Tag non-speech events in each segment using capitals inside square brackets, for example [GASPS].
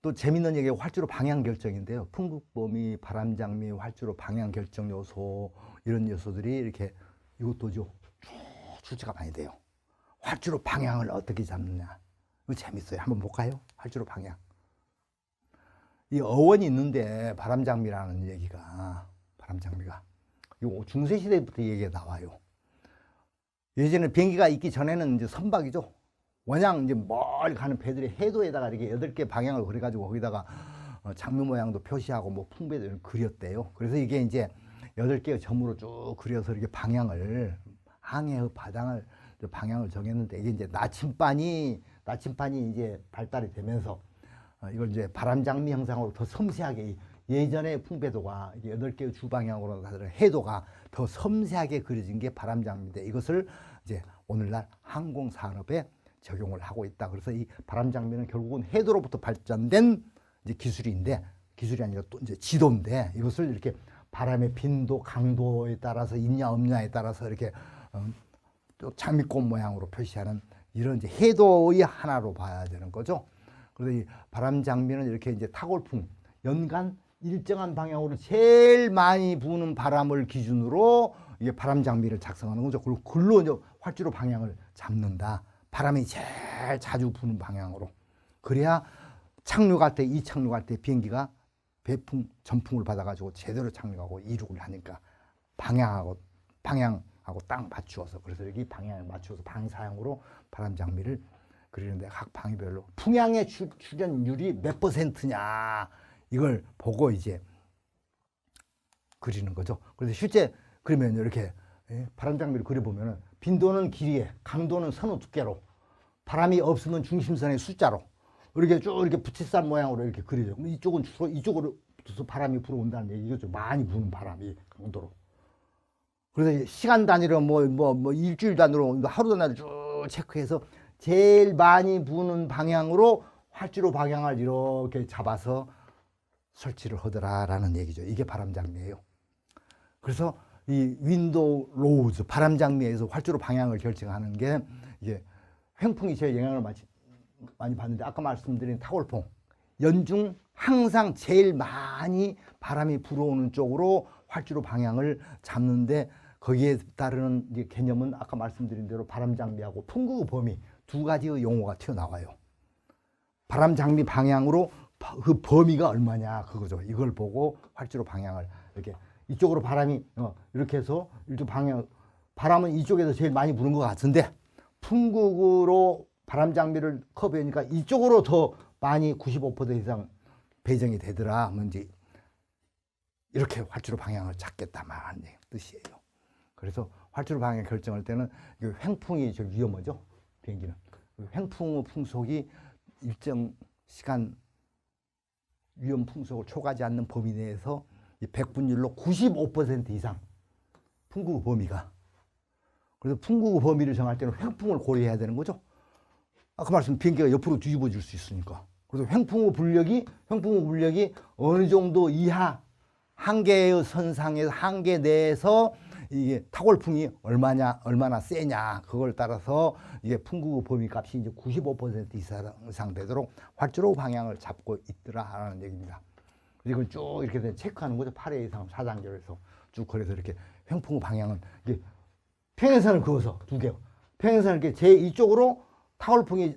또 재밌는 얘기가 활주로 방향 결정인데요. 풍국범위, 바람장미, 활주로 방향 결정 요소 이런 요소들이 이렇게 이것도죠. 쭉 출제가 많이 돼요. 활주로 방향을 어떻게 잡느냐. 이거 재밌어요. 한번 볼까요? 활주로 방향. 이 어원이 있는데 바람장미라는 얘기가 바람장미가 요 중세 시대부터 얘기가 나와요. 예전에 비행기가 있기 전에는 이제 선박이죠. 원양 이제 멀리 가는 배들이 해도에다가 이렇게 여덟 개 방향을 그려가지고 거기다가 어, 장미 모양도 표시하고 뭐 풍배를 그렸대요. 그래서 이게 이제 여덟 개의 점으로 쭉 그려서 이렇게 방향을 항해의 바닥을 방향을 정했는데 이게 이제 나침반이 나침반이 이제 발달이 되면서 어, 이걸 이제 바람장미 형상으로 더 섬세하게 이 예전의 풍배도가 여덟 개의 주방향으로 가는 해도가 더 섬세하게 그려진 게 바람장미인데 이것을 이제 오늘날 항공 산업에 적용을 하고 있다. 그래서 이 바람장미는 결국은 해도로부터 발전된 이제 기술인데 기술이 아니라 또 이제 지도인데 이것을 이렇게 바람의 빈도, 강도에 따라서 있냐 없냐에 따라서 이렇게 어, 또 장미꽃 모양으로 표시하는 이런 이제 해도의 하나로 봐야 되는 거죠. 그래서 이 바람 장미는 이렇게 이제 타골풍 연간 일정한 방향으로 제일 많이 부는 바람을 기준으로 이게 바람 장미를 작성하는 거죠. 그리고 글로 이제 활주로 방향을 잡는다. 바람이 제일 자주 부는 방향으로. 그래야 착륙할 때, 이 착륙할 때 비행기가 배풍, 전풍을 받아가지고 제대로 착륙하고 이륙을 하니까 방향하고, 방향하고 딱 맞추어서. 그래서 여기 방향을 맞추어서 방사형으로 바람 장미를 그리는데 각 방위별로 풍향의 출- 출연율이 몇 퍼센트냐 이걸 보고 이제 그리는 거죠. 그래서 실제 그러면 이렇게 예, 바람 장미를 그려보면은 빈도는 길이에 강도는 선호 두께로 바람이 없으면 중심선의 숫자로 이렇게 쭉 이렇게 부채살 모양으로 이렇게 그려져. 그럼 이쪽은 주로 이쪽으로 서 바람이 불어온다는 얘기죠. 많이 부는 바람이 강도로. 그래서 시간 단위로 뭐 뭐 뭐 일주일 단위로 하루 단위로 쭉 체크해서 제일 많이 부는 방향으로 활주로 방향을 이렇게 잡아서 설치를 하더라라는 얘기죠. 이게 바람장미예요. 그래서 이 윈도우 로우즈 바람 장미에서 활주로 방향을 결정하는 게 이게 횡풍이 제일 영향을 많이, 많이 받는데 아까 말씀드린 타골풍 연중 항상 제일 많이 바람이 불어오는 쪽으로 활주로 방향을 잡는데 거기에 따르는 개념은 아까 말씀드린 대로 바람장미하고 풍구 범위 두 가지의 용어가 튀어나와요. 바람장미 방향으로 바- 그 범위가 얼마냐 그거죠. 이걸 보고 활주로 방향을 이렇게 이쪽으로 바람이 어, 이렇게 해서 이쪽 방향 바람은 이쪽에서 제일 많이 부는 것 같은데 풍국으로 바람 장비를 커버하니까 이쪽으로 더 많이 95% 이상 배정이 되더라. 이제 이렇게 활주로 방향을 잡겠다 말하는 얘기- 뜻이에요. 그래서 활주로 방향 결정할 때는 이게 횡풍이 제일 위험하죠. 비행기는 그 횡풍의 풍속이 일정 시간 위험 풍속을 초과하지 않는 범위 내에서 이 백분율로 95% 이상 풍구 범위가 그래서 풍구 범위를 정할 때는 횡풍을 고려해야 되는 거죠. 아까 말씀 비행기가 옆으로 뒤집어질 수 있으니까. 그래서 횡풍의 불력이 횡풍의 불력이 어느 정도 이하 한계의 선상에서 한계 내에서 이게 타골풍이 얼마냐 얼마나 세냐 그걸 따라서 이게 풍구 범위 값이 이제 95% 이상 이상 되도록 활주로 방향을 잡고 있더라라는 얘기입니다. 이걸 쭉 이렇게 돼 체크하는 거죠. 8회 이상 4단계에서 쭉 그래서 이렇게 횡풍 방향은 이게 평행선을 그어서 두 개. 평행선을 이렇게 제 이쪽으로 타월풍이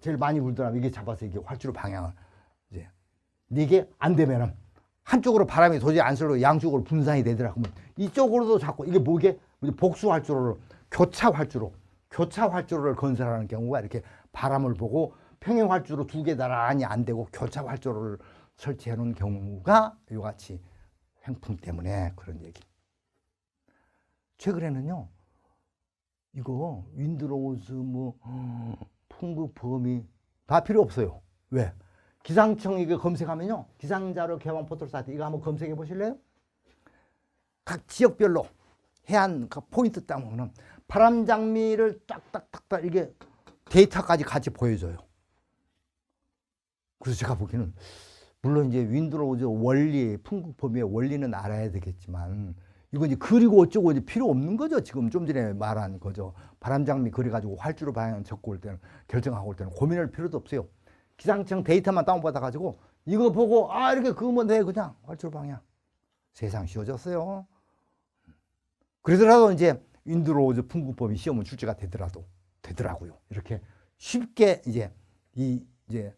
제일 많이 불더라면 이게 잡아서 이게 활주로 방향을 이제 이게 안 되면은 한쪽으로 바람이 도저히 안 쓸고 양쪽으로 분산이 되더라 그러면 이쪽으로도 자꾸 이게 뭐게 복수 활주로를 교차 활주로 교차 활주로를 건설하는 경우가 이렇게 바람을 보고 평행 활주로 두 개 나란히 안 되고 교차 활주로를 설치해 놓은 경우가 이같이 횡풍 때문에 그런 얘기. 최근에는요. 이거 윈드로우즈 뭐 어, 풍부 범위 다 필요 없어요. 왜? 기상청 이거 검색하면요. 기상자료 개방 포털 사이트 이거 한번 검색해 보실래요? 각 지역별로 해안 각 포인트 딱 보면 바람 장미를 딱딱딱딱 이게 데이터까지 같이 보여줘요. 그래서 제가 보기에는 물론 이제 윈드로우즈 원리, 풍국 범위의 원리는 알아야 되겠지만 이거 이제 그리고 어쩌고 이제 필요 없는 거죠. 지금 좀 전에 말한 거죠. 바람장미 그려가지고 활주로 방향 적고 올 때는 결정하고 올 때는 고민할 필요도 없어요. 기상청 데이터만 다운받아 가지고 이거 보고 아 이렇게 그으면 돼 그냥 활주로 방향 세상 쉬워졌어요. 그러더라도 이제 윈드로우즈 풍부법이 시험은 출제가 되더라도 되더라고요. 이렇게 쉽게 이제 이 이제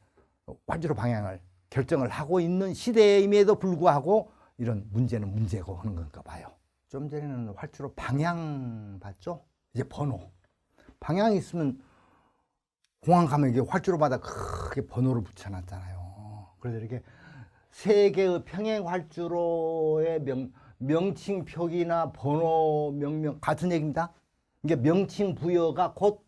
활주로 방향을 결정을 하고 있는 시대임에도 불구하고 이런 문제는 문제고 하는 건가 봐요. 좀 전에는 활주로 방향 봤죠? 이제 번호. 방향이 있으면 공항 가면 이게 활주로 마다 크게 번호를 붙여놨잖아요. 그래서 이렇게 세 개의 평행 활주로의 명, 명칭 표기나 번호 명명 같은 얘기입니다. 이게 명칭 부여가 곧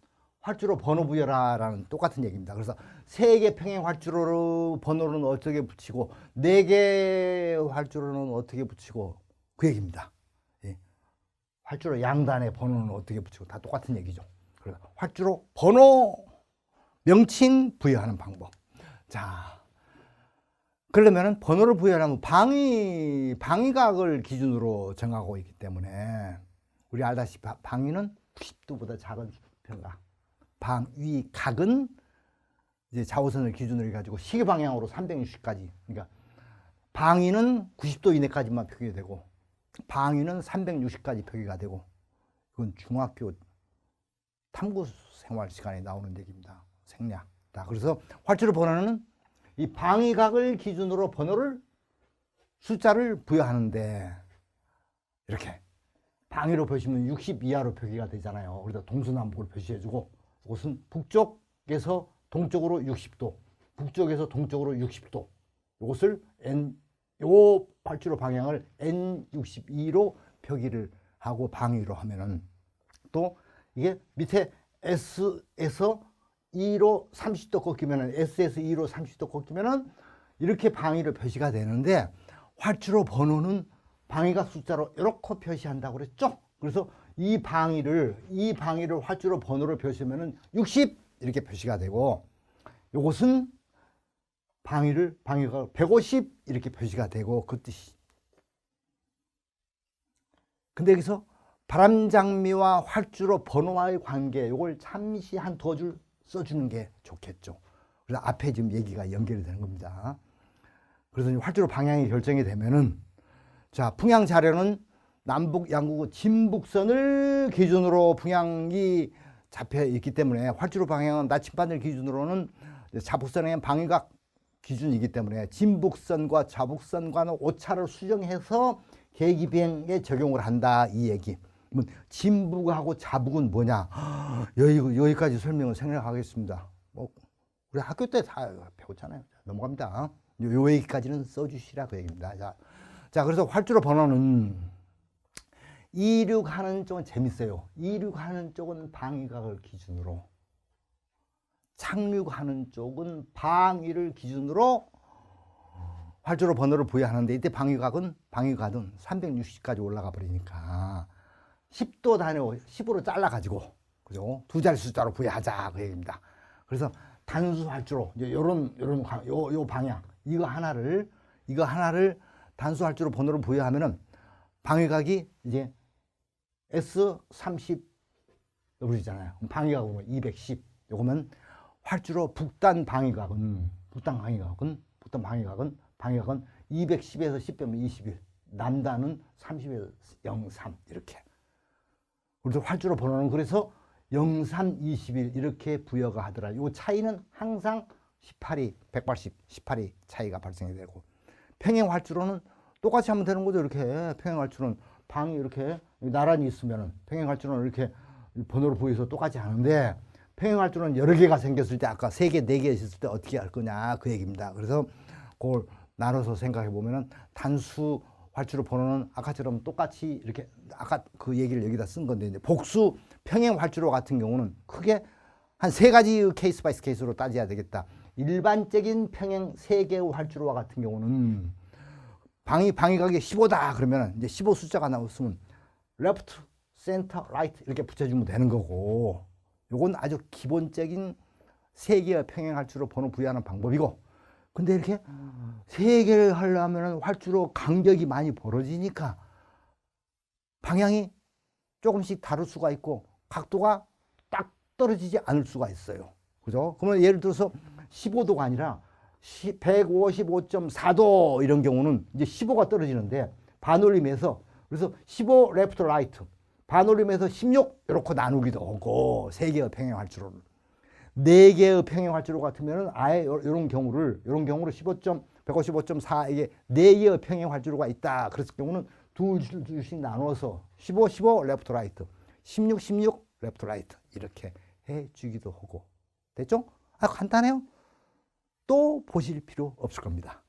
활주로 번호 부여라라는 똑같은 얘기입니다. 그래서 세 개 평행 활주로 번호는 어떻게 붙이고 네 개 활주로는 어떻게 붙이고 그 얘기입니다. 예. 활주로 양단의 번호는 어떻게 붙이고 다 똑같은 얘기죠. 그래서 활주로 번호 명칭 부여하는 방법. 자, 그러면은 번호를 부여하면 방위 방위각을 기준으로 정하고 있기 때문에 우리 알다시피 바- 방위는 90도보다 작은 평각. 방 위 각은 이제 좌우선을 기준으로 해가지고 시계 방향으로 360까지. 그러니까 방위는 90도 이내까지만 표기가 되고 방위는 360까지 표기가 되고 이건 중학교 탐구 생활 시간에 나오는 얘기입니다. 생략. 자, 그래서 활주로 번호는 이 방위각을 기준으로 번호를 숫자를 부여하는데 이렇게 방위로 표시면 60 이하로 표기가 되잖아요. 그래서 동서남북을 표시해주고 이것은 북쪽에서 동쪽으로 60도, 북쪽에서 동쪽으로 60도. 이것을 N 요 활주로 방향을 N62로 표기를 하고 방위로 하면은 또 이게 밑에 S에서 2로 30도 꺾이면은 S에서 2로 30도 꺾이면은 이렇게 방위로 표시가 되는데 활주로 번호는 방위가 숫자로 이렇게 표시한다고 그랬죠? 그래서 이 방위를 이 방위를 활주로 번호로 표시하면은 60 이렇게 표시가 되고 요것은 방위를 방위가 150 이렇게 표시가 되고 그 뜻이. 근데 여기서 바람장미와 활주로 번호와의 관계 요걸 잠시 한 두 줄 써주는 게 좋겠죠. 그래서 앞에 지금 얘기가 연결이 되는 겁니다. 그래서 활주로 방향이 결정이 되면은 자 풍향 자료는 남북 양국 진북선을 기준으로 풍향이 잡혀 있기 때문에 활주로 방향은 나침반을 기준으로는 자북선의 방위각 기준이기 때문에 진북선과 자북선과는 오차를 수정해서 계기 비행에 적용을 한다 이 얘기. 진북하고 자북은 뭐냐? [GASPS] 여기 여기까지 설명을 생략하겠습니다. 뭐 우리 학교 때 다 배웠잖아요. 넘어갑니다. 요, 요 얘기까지는 써주시라 그 얘기입니다. 자, 자 그래서 활주로 번호는 이륙하는 쪽은 재밌어요. 이륙하는 쪽은 방위각을 기준으로 착륙하는 쪽은 방위를 기준으로 활주로 번호를 부여하는데 이때 방위각은 방위각은 360까지 올라가 버리니까 10도 단위로 10으로 잘라 가지고 그죠? 두 자리 숫자로 부여하자 그 얘기입니다. 그래서 단수 활주로 요런 요런 가- 요, 요 방향 이거 하나를 이거 하나를 단수 활주로 번호를 부여하면은 방위각이 이제 S30 그러잖아요. 방위각으로 210 요거면 활주로 북단 방위각은 북단 방위각은 북단 방위각은 방위각은 210에서 10 빼면 21 남단은 30에서 03 이렇게. 그래서 활주로 번호는 그래서 03, 21 이렇게 부여가 하더라. 요 차이는 항상 18이 180, 18이 차이가 발생이 되고. 평행 활주로는 똑같이 하면 되는 거죠. 이렇게. 평행 활주로는 방이 이렇게 나란히 있으면은 평행 활주로는 이렇게 번호를 부여해서 똑같이 하는데 평행 활주로는 여러 개가 생겼을 때 아까 세 개, 네 개 있었을 때 어떻게 할 거냐 그 얘기입니다. 그래서 그걸 나눠서 생각해 보면은 단수 활주로 번호는 아까처럼 똑같이 이렇게 아까 그 얘기를 여기다 쓴 건데 이제 복수 평행 활주로 같은 경우는 크게 한 세 가지 케이스 바이 케이스로 따져야 되겠다. 일반적인 평행 세 개의 활주로와 같은 경우는 방위 방위각이 15다 그러면 이제 15 숫자가 나왔으면 레프트, 센터, 라이트 이렇게 붙여주면 되는 거고 요건 아주 기본적인 세 개의 평행 활주로 번호 부여하는 방법이고 근데 이렇게 세 개를 하려면 활주로 간격이 많이 벌어지니까 방향이 조금씩 다를 수가 있고 각도가 딱 떨어지지 않을 수가 있어요. 그죠? 그러면 예를 들어서 15도가 아니라 155.4도 이런 경우는 이제 15가 떨어지는데 반올림에서 그래서 15 레프트 라이트 반올림에서 16 이렇게 나누기도 하고 세 개의 평행 활주로를 네 개의 평행 활주로 같으면은 아예 이런 경우를 이런 경우를 15. 155.4 이게 네 개의 평행 활주로가 있다. 그랬을 경우는 둘 둘씩 나눠서 15 15 레프트 라이트 16 16 레프트 라이트 이렇게 해 주기도 하고 됐죠? 아 간단해요. 또 보실 필요 없을 겁니다.